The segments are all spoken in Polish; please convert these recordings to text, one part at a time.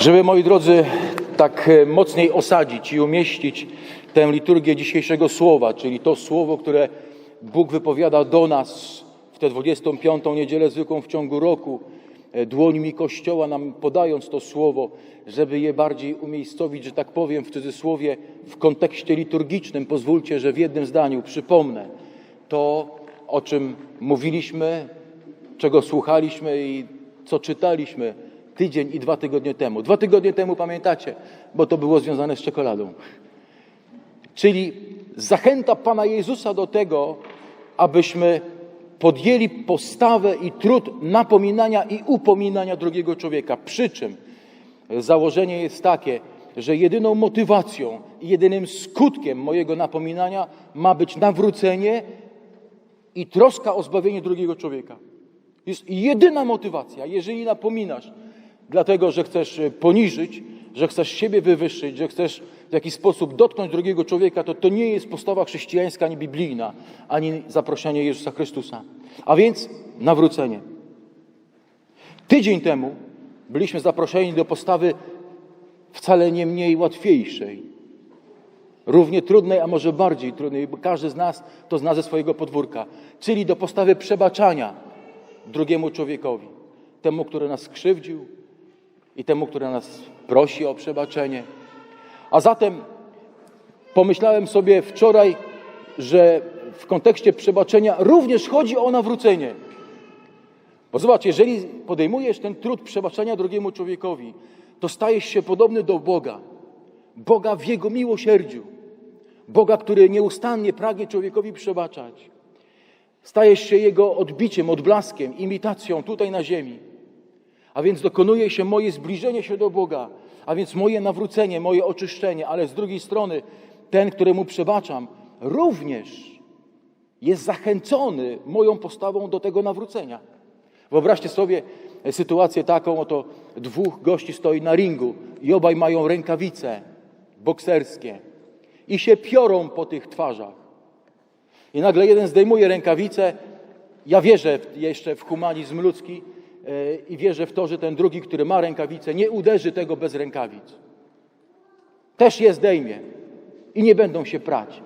Żeby, moi drodzy, tak e, mocniej osadzić i umieścić tę liturgię dzisiejszego słowa, czyli to słowo, które Bóg wypowiada do nas w tę 25. niedzielę zwykłą w ciągu roku, e, dłońmi Kościoła nam podając to słowo, żeby je bardziej umiejscowić, że tak powiem w cudzysłowie, w kontekście liturgicznym. Pozwólcie, że w jednym zdaniu przypomnę to, o czym mówiliśmy, czego słuchaliśmy i co czytaliśmy tydzień i dwa tygodnie temu. Dwa tygodnie temu pamiętacie, bo to było związane z czekoladą. Czyli zachęta Pana Jezusa do tego, abyśmy podjęli postawę i trud napominania i upominania drugiego człowieka. Przy czym założenie jest takie, że jedyną motywacją i jedynym skutkiem mojego napominania ma być nawrócenie i troska o zbawienie drugiego człowieka. Jest jedyna motywacja, jeżeli napominasz, dlatego że chcesz e, poniżyć, że chcesz siebie wywyższyć, że chcesz w jakiś sposób dotknąć drugiego człowieka, to to nie jest postawa chrześcijańska ani biblijna, ani zaproszenie Jezusa Chrystusa. A więc nawrócenie. Tydzień temu byliśmy zaproszeni do postawy wcale nie mniej łatwiejszej, równie trudnej, a może bardziej trudnej, bo każdy z nas to zna ze swojego podwórka, czyli do postawy przebaczania drugiemu człowiekowi, temu, który nas skrzywdził i temu, który nas prosi o przebaczenie. A zatem pomyślałem sobie wczoraj, że w kontekście przebaczenia również chodzi o nawrócenie. Bo zobacz, jeżeli podejmujesz ten trud przebaczenia drugiemu człowiekowi, to stajesz się podobny do Boga. Boga w Jego miłosierdziu. Boga, który nieustannie pragnie człowiekowi przebaczać. Stajesz się Jego odbiciem, odblaskiem, imitacją tutaj na ziemi. A więc dokonuje się moje zbliżenie się do Boga, a więc moje nawrócenie, moje oczyszczenie, ale z drugiej strony ten, któremu przebaczam, również jest zachęcony moją postawą do tego nawrócenia. Wyobraźcie sobie sytuację taką, oto dwóch gości stoi na ringu i obaj mają rękawice bokserskie i się piorą po tych twarzach. I nagle jeden zdejmuje rękawicę. Ja wierzę jeszcze w humanizm ludzki i wierzę w to, że ten drugi, który ma rękawicę, nie uderzy tego bez rękawic. Też je zdejmie i nie będą się prać.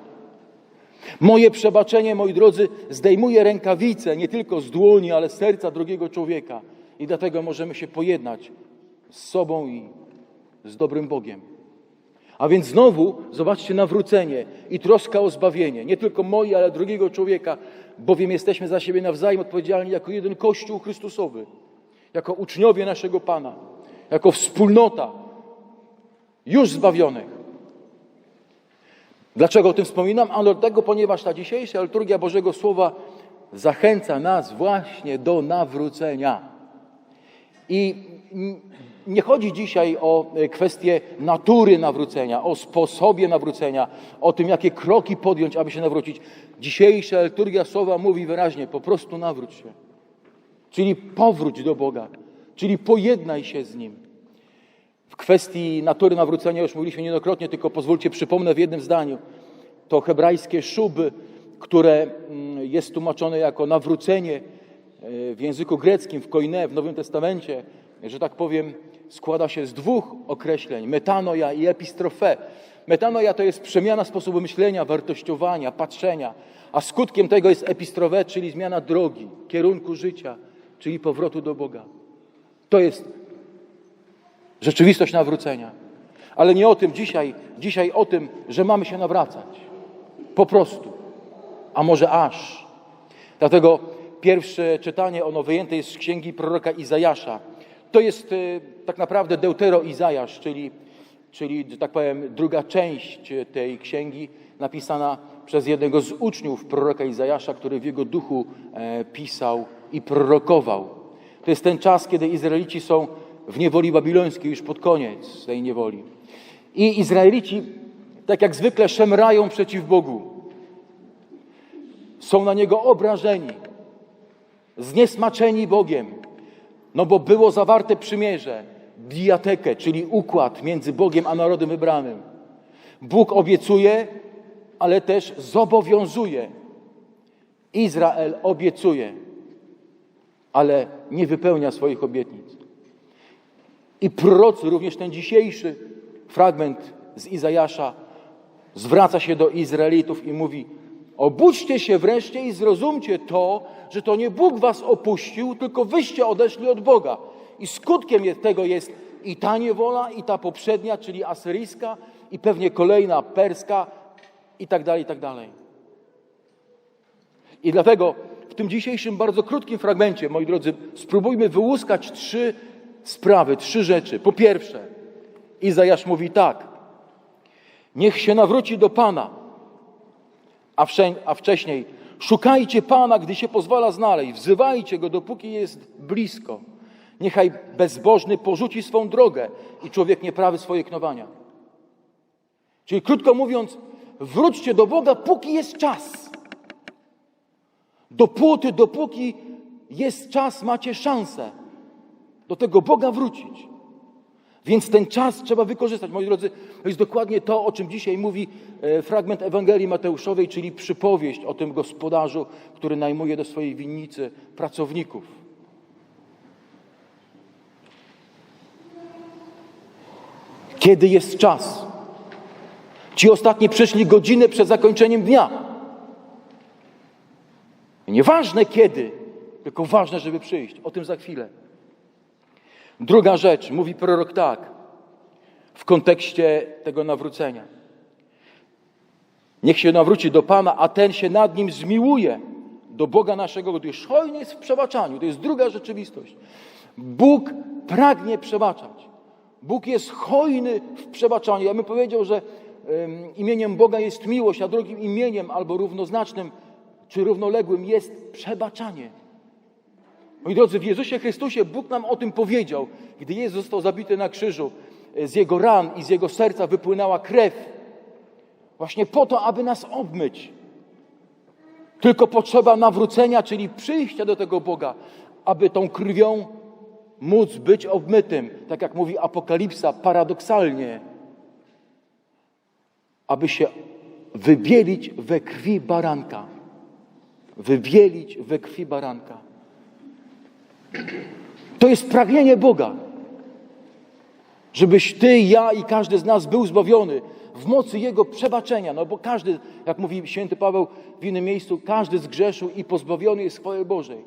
Moje przebaczenie, moi drodzy, zdejmuje rękawice nie tylko z dłoni, ale z serca drugiego człowieka. I dlatego możemy się pojednać z sobą i z dobrym Bogiem. A więc znowu zobaczcie nawrócenie i troska o zbawienie, nie tylko moje, ale drugiego człowieka, bowiem jesteśmy za siebie nawzajem odpowiedzialni jako jeden Kościół Chrystusowy, jako uczniowie naszego Pana, jako wspólnota już zbawionych. Dlaczego o tym wspominam? Ano dlatego, ponieważ ta dzisiejsza liturgia Bożego Słowa zachęca nas właśnie do nawrócenia. I nie chodzi dzisiaj o kwestię natury nawrócenia, o sposobie nawrócenia, o tym, jakie kroki podjąć, aby się nawrócić. Dzisiejsza liturgia Słowa mówi wyraźnie, po prostu nawróć się. Czyli powróć do Boga, czyli pojednaj się z Nim. W kwestii natury nawrócenia już mówiliśmy niejednokrotnie, tylko pozwólcie przypomnę w jednym zdaniu. To hebrajskie szuby, które jest tłumaczone jako nawrócenie w języku greckim, w koine, w Nowym Testamencie, że tak powiem, składa się z dwóch określeń, metanoja i epistrofe. Metanoja to jest przemiana sposobu myślenia, wartościowania, patrzenia, a skutkiem tego jest epistrofe, czyli zmiana drogi, kierunku życia, czyli powrotu do Boga. To jest rzeczywistość nawrócenia. Ale nie o tym dzisiaj, dzisiaj o tym, że mamy się nawracać. Po prostu. A może aż. Dlatego pierwsze czytanie, ono wyjęte jest z księgi proroka Izajasza. To jest y, tak naprawdę Deutero Izajasz, czyli, czyli, że tak powiem, druga część tej księgi, napisana przez jednego z uczniów proroka Izajasza, który w jego duchu e, pisał i prorokował. To jest ten czas, kiedy Izraelici są w niewoli babilońskiej, już pod koniec tej niewoli. I Izraelici, tak jak zwykle, szemrają przeciw Bogu. Są na Niego obrażeni, zniesmaczeni Bogiem, no bo było zawarte przymierze, diatekę, czyli układ między Bogiem a narodem wybranym. Bóg obiecuje, ale też zobowiązuje. Izrael obiecuje, ale nie wypełnia swoich obietnic. I prorocy, również ten dzisiejszy fragment z Izajasza, zwraca się do Izraelitów i mówi: Obudźcie się wreszcie i zrozumcie to, że to nie Bóg was opuścił, tylko wyście odeszli od Boga. I skutkiem tego jest i ta niewola, i ta poprzednia, czyli asyryjska, i pewnie kolejna perska, i tak dalej, i tak dalej. I dlatego w tym dzisiejszym bardzo krótkim fragmencie, moi drodzy, spróbujmy wyłuskać trzy sprawy, trzy rzeczy. Po pierwsze, Izajasz mówi tak: Niech się nawróci do Pana, a, wsze, a wcześniej szukajcie Pana, gdy się pozwala znaleźć, wzywajcie Go, dopóki jest blisko. Niechaj bezbożny porzuci swą drogę i człowiek nieprawy swoje knowania. Czyli krótko mówiąc, wróćcie do Boga, póki jest czas. Dopóty, dopóki jest czas, macie szansę do tego Boga wrócić. Więc ten czas trzeba wykorzystać. Moi drodzy, to jest dokładnie to, o czym dzisiaj mówi e, fragment Ewangelii Mateuszowej, czyli przypowieść o tym gospodarzu, który najmuje do swojej winnicy pracowników. Kiedy jest czas? Ci ostatni przyszli godzinę przed zakończeniem dnia. Nieważne kiedy, tylko ważne, żeby przyjść. O tym za chwilę. Druga rzecz, mówi prorok tak, w kontekście tego nawrócenia. Niech się nawróci do Pana, a ten się nad nim zmiłuje do Boga naszego, gdyż hojny jest w przebaczaniu. To jest druga rzeczywistość. Bóg pragnie przebaczać. Bóg jest hojny w przebaczaniu. Ja bym powiedział, że imieniem Boga jest miłość, a drugim imieniem albo równoznacznym czy równoległym jest przebaczanie. Moi drodzy, w Jezusie Chrystusie Bóg nam o tym powiedział, gdy Jezus został zabity na krzyżu. e, Z Jego ran i z Jego serca wypłynęła krew. Właśnie po to, aby nas obmyć. Tylko potrzeba nawrócenia, czyli przyjścia do tego Boga, aby tą krwią móc być obmytym. Tak jak mówi Apokalipsa, paradoksalnie. Aby się wybielić we krwi baranka. Wybielić we krwi baranka. To jest pragnienie Boga. Żebyś ty, ja i każdy z nas był zbawiony w mocy Jego przebaczenia. No bo każdy, jak mówi święty Paweł w innym miejscu, każdy zgrzeszył i pozbawiony jest chwały Bożej.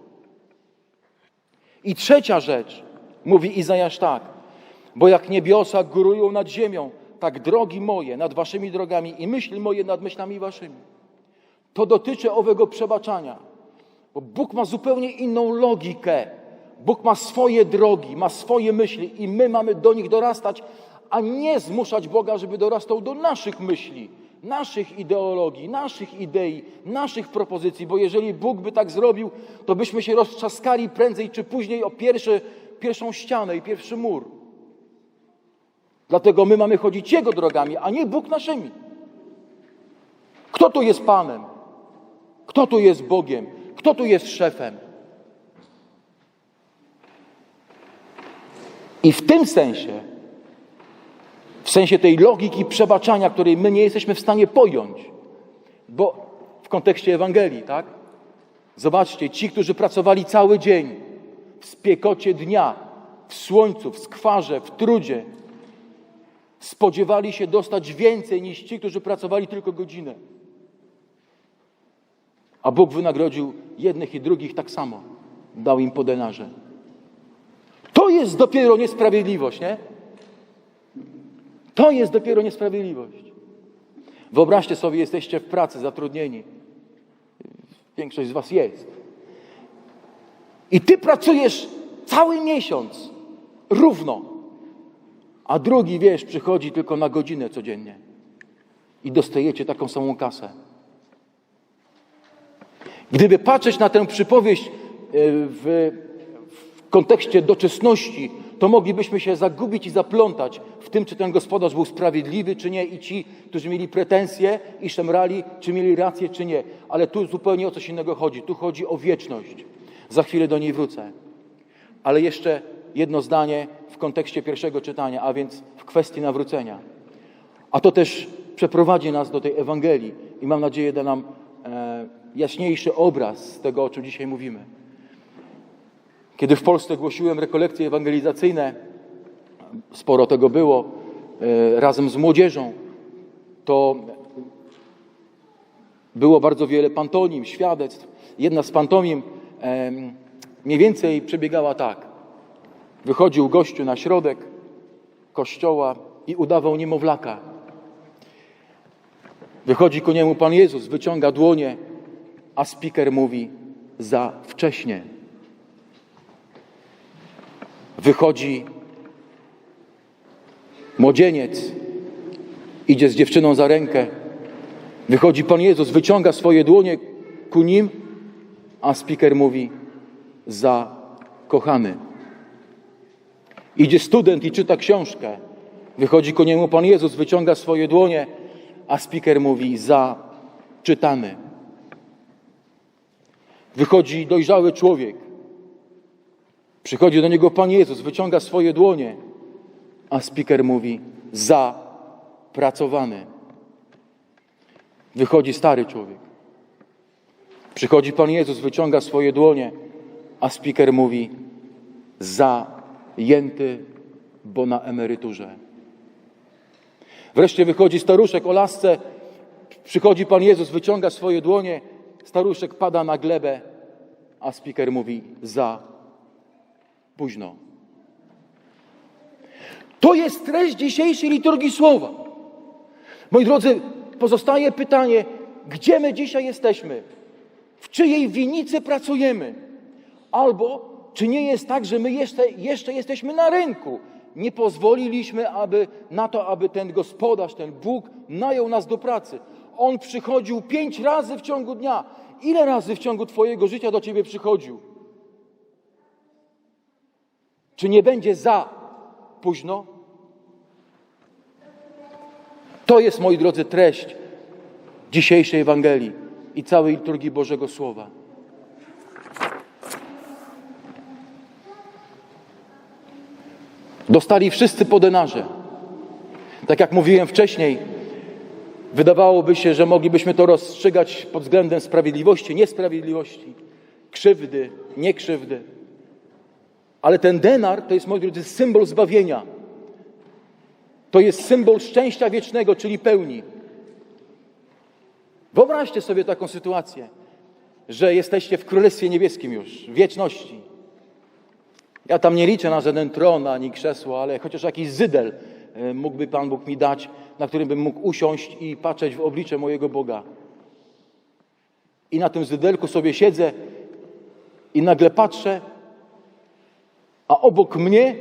I trzecia rzecz, mówi Izajasz tak, bo jak niebiosa górują nad ziemią, tak drogi moje nad waszymi drogami i myśli moje nad myślami waszymi. To dotyczy owego przebaczania. Bo Bóg ma zupełnie inną logikę. Bóg ma swoje drogi, ma swoje myśli i my mamy do nich dorastać, a nie zmuszać Boga, żeby dorastał do naszych myśli, naszych ideologii, naszych idei, naszych propozycji. Bo jeżeli Bóg by tak zrobił, to byśmy się roztrzaskali prędzej czy później o pierwszą ścianę i pierwszy mur. Dlatego my mamy chodzić Jego drogami, a nie Bóg naszymi. Kto tu jest Panem? Kto tu jest Bogiem? Kto tu jest szefem? I w tym sensie, w sensie tej logiki przebaczania, której my nie jesteśmy w stanie pojąć, bo w kontekście Ewangelii, tak? Zobaczcie, ci, którzy pracowali cały dzień w spiekocie dnia, w słońcu, w skwarze, w trudzie, spodziewali się dostać więcej niż ci, którzy pracowali tylko godzinę. A Bóg wynagrodził jednych i drugich tak samo. Dał im po denarze. To jest dopiero niesprawiedliwość, nie? To jest dopiero niesprawiedliwość. Wyobraźcie sobie, jesteście w pracy zatrudnieni. Większość z Was jest. I Ty pracujesz cały miesiąc równo, a drugi, wiesz, przychodzi tylko na godzinę codziennie i dostajecie taką samą kasę. Gdyby patrzeć na tę przypowieść e, w, w kontekście doczesności, to moglibyśmy się zagubić i zaplątać w tym, czy ten gospodarz był sprawiedliwy, czy nie, i ci, którzy mieli pretensje i szemrali, czy mieli rację, czy nie. Ale tu zupełnie o coś innego chodzi. Tu chodzi o wieczność. Za chwilę do niej wrócę. Ale jeszcze jedno zdanie w kontekście pierwszego czytania, a więc w kwestii nawrócenia. A to też przeprowadzi nas do tej Ewangelii i mam nadzieję da nam e, jaśniejszy obraz tego, o czym dzisiaj mówimy. Kiedy w Polsce głosiłem rekolekcje ewangelizacyjne, sporo tego było, e, razem z młodzieżą, to było bardzo wiele pantonim, świadectw. Jedna z pantomim mniej więcej przebiegała tak. Wychodził gościu na środek kościoła i udawał niemowlaka. Wychodzi ku niemu Pan Jezus, wyciąga dłonie, a speaker mówi za wcześnie. Wychodzi młodzieniec, idzie z dziewczyną za rękę. Wychodzi Pan Jezus, wyciąga swoje dłonie ku nim, a speaker mówi za kochany. Idzie student i czyta książkę. Wychodzi ku niemu Pan Jezus, wyciąga swoje dłonie, a speaker mówi za czytany. Wychodzi dojrzały człowiek. Przychodzi do niego Pan Jezus, wyciąga swoje dłonie, a speaker mówi za pracowany. Wychodzi stary człowiek. Przychodzi Pan Jezus, wyciąga swoje dłonie, a speaker mówi zajęty, bo na emeryturze. Wreszcie wychodzi staruszek o lasce, przychodzi Pan Jezus, wyciąga swoje dłonie, staruszek pada na glebę, a speaker mówi za późno. To jest treść dzisiejszej liturgii słowa. Moi drodzy, pozostaje pytanie, gdzie my dzisiaj jesteśmy? W czyjej winnicy pracujemy? Albo czy nie jest tak, że my jeszcze, jeszcze jesteśmy na rynku? Nie pozwoliliśmy aby, na to, aby ten gospodarz, ten Bóg najął nas do pracy. On przychodził pięć razy w ciągu dnia. Ile razy w ciągu Twojego życia do Ciebie przychodził? Czy nie będzie za późno? To jest, moi drodzy, treść dzisiejszej Ewangelii i całej liturgii Bożego Słowa. Dostali wszyscy po denarze. Tak jak mówiłem wcześniej, wydawałoby się, że moglibyśmy to rozstrzygać pod względem sprawiedliwości, niesprawiedliwości, krzywdy, niekrzywdy. Ale ten denar to jest, moi drodzy, symbol zbawienia. To jest symbol szczęścia wiecznego, czyli pełni. Wyobraźcie sobie taką sytuację, że jesteście w Królestwie Niebieskim już, w wieczności. Ja tam nie liczę na żaden tron ani krzesło, ale chociaż jakiś zydel e, mógłby Pan Bóg mi dać, na którym bym mógł usiąść i patrzeć w oblicze mojego Boga. I na tym zydelku sobie siedzę i nagle patrzę, a obok mnie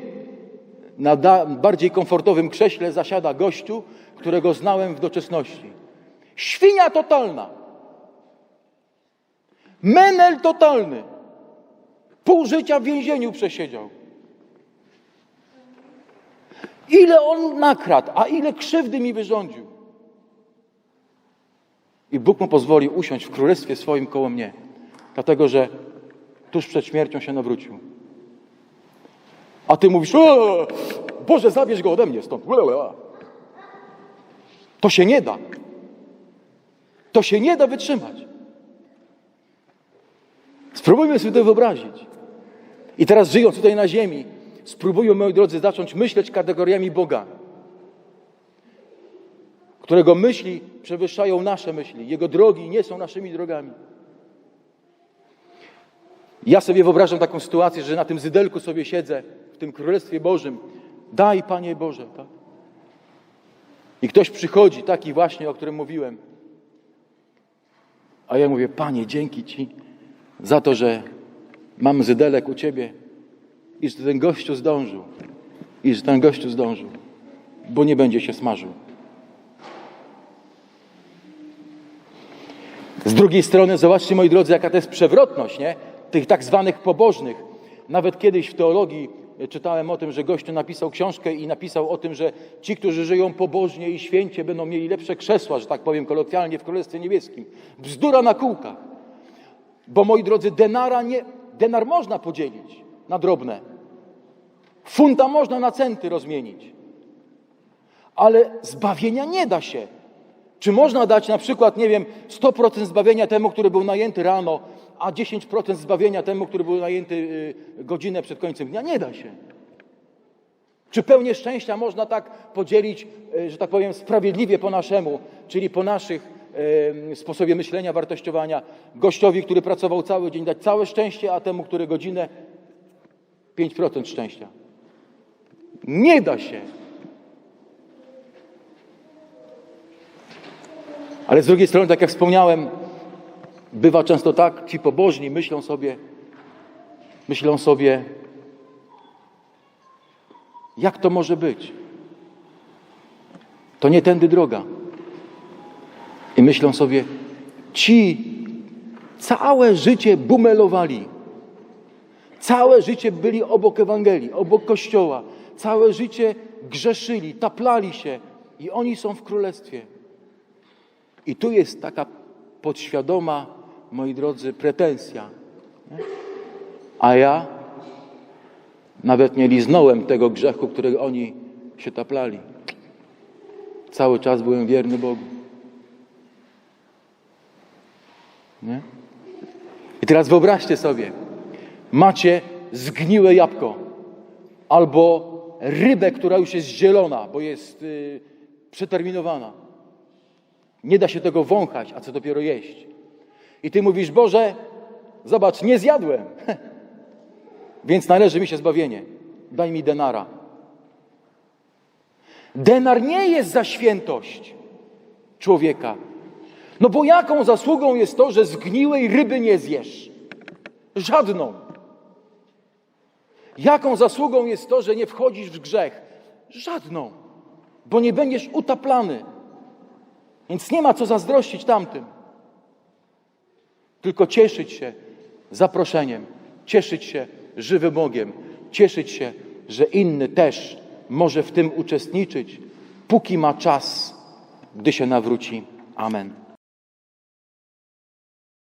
na bardziej komfortowym krześle zasiada gościu, którego znałem w doczesności. Świnia totalna. Menel totalny. Pół życia w więzieniu przesiedział. Ile on nakradł, a ile krzywdy mi wyrządził. I Bóg mu pozwoli usiąść w królestwie swoim koło mnie, dlatego że tuż przed śmiercią się nawrócił. A ty mówisz, "O, Boże, zabierz go ode mnie stąd. To się nie da. To się nie da wytrzymać. Spróbujmy sobie to wyobrazić. I teraz żyjąc tutaj na ziemi, spróbujmy, moi drodzy, zacząć myśleć kategoriami Boga, którego myśli przewyższają nasze myśli. Jego drogi nie są naszymi drogami. Ja sobie wyobrażam taką sytuację, że na tym zydelku sobie siedzę, w tym Królestwie Bożym. Daj, Panie Boże, tak? I ktoś przychodzi, taki właśnie, o którym mówiłem. A ja mówię, Panie, dzięki Ci za to, że mam zydelek u Ciebie i że ten gościu zdążył. I że ten gościu zdążył, bo nie będzie się smażył. Z drugiej strony, zobaczcie, moi drodzy, jaka to jest przewrotność, nie? Tych tak zwanych pobożnych. Nawet kiedyś w teologii czytałem o tym, że gościu napisał książkę i napisał o tym, że ci, którzy żyją pobożnie i święcie, będą mieli lepsze krzesła, że tak powiem kolokwialnie, w Królestwie Niebieskim. Bzdura na kółkach. Bo moi drodzy, denara nie, denar można podzielić na drobne. Funta można na centy rozmienić. Ale zbawienia nie da się. Czy można dać na przykład, nie wiem, 100% zbawienia temu, który był najęty rano, a 10% zbawienia temu, który był najęty y, godzinę przed końcem dnia? Nie da się. Czy pełnię szczęścia można tak podzielić, e, że tak powiem, sprawiedliwie po naszemu, czyli po naszych sposobie myślenia, wartościowania? Gościowi, który pracował cały dzień, dać całe szczęście, a temu, który godzinę 5% szczęścia. Nie da się. Ale z drugiej strony, tak jak wspomniałem, bywa często tak, ci pobożni myślą sobie, myślą sobie, jak to może być? To nie tędy droga. I myślą sobie, ci całe życie bumelowali. Całe życie byli obok Ewangelii, obok Kościoła. Całe życie grzeszyli, taplali się i oni są w królestwie. I tu jest taka podświadoma, moi drodzy, pretensja. nie? A ja nawet nie liznąłem tego grzechu, którego oni się taplali. Cały czas byłem wierny Bogu. Nie? I teraz wyobraźcie sobie, macie zgniłe jabłko albo rybę, która już jest zielona, bo jest y, przeterminowana. Nie da się tego wąchać, a co dopiero jeść. I ty mówisz, Boże, zobacz, nie zjadłem. Więc należy mi się zbawienie. Daj mi denara. Denar nie jest za świętość człowieka. No bo jaką zasługą jest to, że zgniłej ryby nie zjesz? Żadną. Jaką zasługą jest to, że nie wchodzisz w grzech? Żadną. Bo nie będziesz utaplany. Więc nie ma co zazdrościć tamtym. Tylko cieszyć się zaproszeniem, cieszyć się żywym Bogiem, cieszyć się, że inny też może w tym uczestniczyć, póki ma czas, gdy się nawróci. Amen.